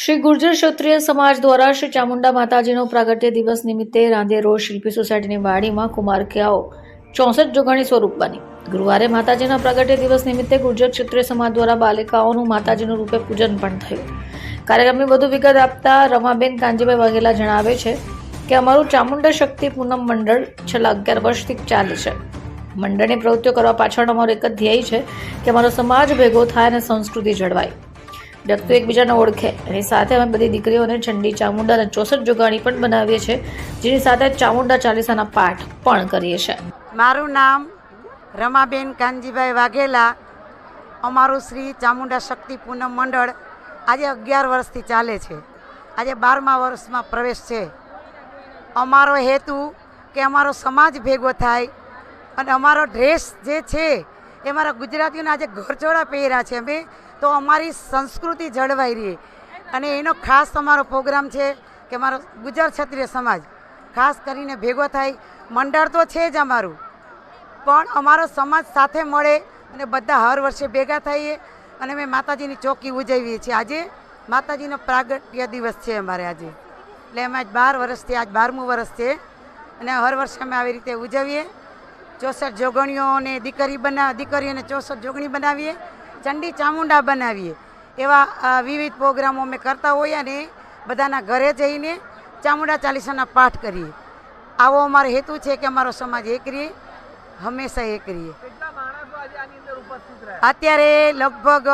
શ્રી ગુર્જર ક્ષત્રિય સમાજ દ્વારા શ્રી ચામુંડા માતાજીનો પ્રાગટ્ય દિવસ નિમિત્તે રાંધે રોડ શિલ્પી સોસાયટીની વાડીમાં કુમારકિયાઓ ચોસઠ જોગણી સ્વરૂપ બની. ગુરુવારે માતાજીના પ્રાગટ્ય દિવસ નિમિત્તે ગુર્જર ક્ષત્રિય સમાજ દ્વારા બાલિકાઓનું માતાજીનું રૂપે પૂજન પણ થયું. કાર્યક્રમની વધુ વિગત આપતા રમાબેન કાંજીભાઈ વાઘેલા જણાવે છે કે અમારું ચામુંડા શક્તિ પૂનમ મંડળ છેલ્લા અગિયાર વર્ષથી ચાલે છે. મંડળની પ્રવૃત્તિઓ કરવા પાછળ અમારો એક જ ધ્યેય છે કે અમારો સમાજ ભેગો થાય અને સંસ્કૃતિ જળવાય. વ્યક્તિઓ એકબીજાને ઓળખે. એની સાથે અમે બધી દીકરીઓને ચંડી અને ચોસઠ જુગાણી પણ બનાવીએ છીએ, જેની સાથે ચામુંડા ચાલીસાના પાઠ પણ કરીએ છીએ. મારું નામ રમાબેન કાનજીભાઈ વાઘેલા. અમારું શ્રી ચામુંડા શક્તિ પૂનમ મંડળ આજે અગિયાર વર્ષથી ચાલે છે. આજે બારમા વર્ષમાં પ્રવેશ છે. અમારો હેતુ કે અમારો સમાજ ભેગો થાય અને અમારો ડ્રેસ જે છે એ મારા ગુજરાતીઓના આજે ઘરચોળા પહેર્યા છે. અમે તો અમારી સંસ્કૃતિ જળવાઈ રહે. અને એનો ખાસ અમારો પ્રોગ્રામ છે કે મારો ગુજરાત ક્ષત્રિય સમાજ, ખાસ કરીને ભેગો થાય. મંડળ તો છે જ અમારું. પણ અમારો સમાજ સાથે મળે અને બધા હર વર્ષે ભેગા થઈએ. અને અમે માતાજીની ચોકી ઉજવીએ છીએ. આજે માતાજીનો પ્રાગટ્ય દિવસ છે અમારે આજે. એટલે અમે આજ બાર વર્ષથી આજ બારમું વર્ષ છે. અને હર વર્ષે અમે આવી રીતે ઉજવીએ. ચોસઠ જોગણીઓને દીકરી બના, દીકરીઓને ચોસઠ જોગણી બનાવીએ. ચંડી ચામુંડા બનાવીએ. એવા વિવિધ પ્રોગ્રામો અમે કરતા હોઈએ અને બધાના ઘરે જઈને ચામુંડા ચાલીસાના પાઠ કરીએ. આવો અમારો હેતુ છે કે અમારો સમાજ એક રહીએ હંમેશા એક રહીએ અત્યારે લગભગ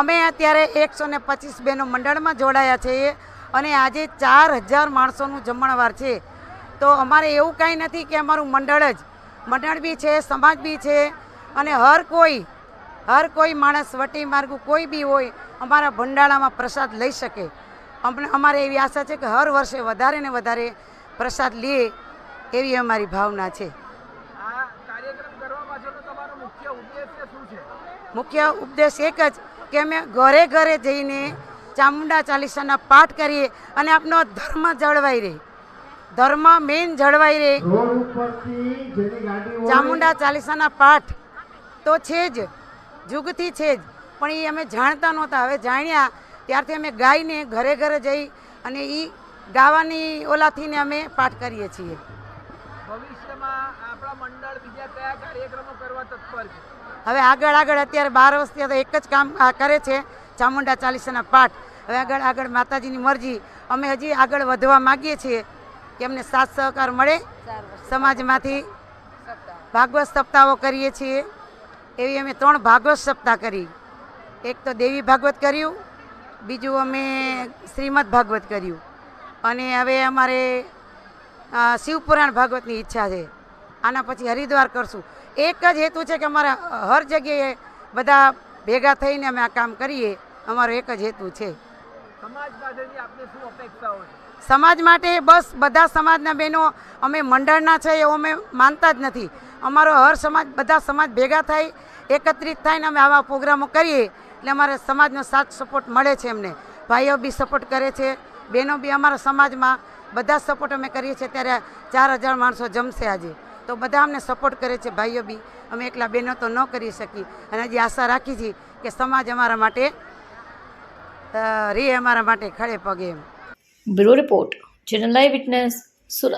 અમે અત્યારે એકસો ને પચીસ બહેનો મંડળમાં જોડાયા છીએ અને આજે ચાર હજાર માણસોનું જમણવાર છે. તો અમારે એવું કાંઈ નથી કે અમારું મંડળ જ. મંડળ બી છે સમાજ બી છે અને હર કોઈ હર કોઈ માણસ વટી માર્ગું કોઈ બી હોય અમારા ભંડાળામાં પ્રસાદ લઈ શકે. અમને અમારે એવી આશા છે કે હર વર્ષે વધારે ને વધારે પ્રસાદ લે એવી અમારી ભાવના છે. આ કાર્યક્રમ કરવા પાછળનો તમારો મુખ્ય છે મુખ્ય ઉપદેશ એક જ કે અમે ઘરે ઘરે જઈને ચામુંડા ચાલીસાના પાઠ કરીએ અને આપનો ધર્મ જળવાઈ રહે. ધર્મ મેન જળવાઈ રહે. ચામુંડા ચાલીસાના પાઠ તો છે જ. જુગથી છે જ. પણ એ અમે જાણતા નહોતા. હવે જાણ્યા ત્યારથી અમે ગાઈને ઘરે ઘરે જઈ અને એ ગાવાની ઓલાથીને અમે પાઠ કરીએ છીએ. ભવિષ્યમાં આપણા મંડળ બીજા કયા કાર્યક્રમો કરવા તત્પર છે? હવે આગળ આગળ અત્યારે બાર વર્ષથી તો એક જ કામ આ કરે છે ચામુંડા ચાલીસાના પાઠ. હવે આગળ આગળ માતાજીની મરજી. અમે હજી આગળ વધવા માગીએ છીએ કે અમને સાથ સહકાર મળે. સમાજમાંથી ભાગવત સપ્તાહો કરીએ છીએ. એવી અમે ત્રણ ભાગવત સપ્તાહ કરી. એક તો દેવી ભાગવત કર્યું બીજું અમે શ્રીમદ ભાગવત કર્યું. અને હવે અમારે શિવપુરાણ ભાગવતની ઈચ્છા છે. આના પછી હરિદ્વાર કરશું. એક જ હેતુ છે કે અમારા હર જગ્યાએ બધા ભેગા થઈને અમે આ કામ કરીએ. અમારો એક જ હેતુ છે? સમાજ માટે બસ બધા સમાજના બહેનો અમે મંડળના છે એવું અમે માનતા જ નથી. અમારો હર સમાજ બધા સમાજ ભેગા થાય એકત્રિત થઈને અમે આવા પ્રોગ્રામો કરીએ એટલે અમારે સમાજનો સાથ સપોર્ટ મળે છે એમને. ભાઈઓ બી સપોર્ટ કરે છે, બહેનો બી અમારા સમાજમાં બધા સપોર્ટ અમે કરીએ છીએ. ત્યારે ચાર હજાર માણસો જમશે આજે. તો બધા અમને સપોર્ટ કરે છે, ભાઈઓ બી. અમે એકલા બહેનો તો ન કરી શકી અને હજી આશા રાખી છીએ કે સમાજ અમારા માટે રે અમારા માટે ખડે પગે એમ. Bureau report general live witness, Surat.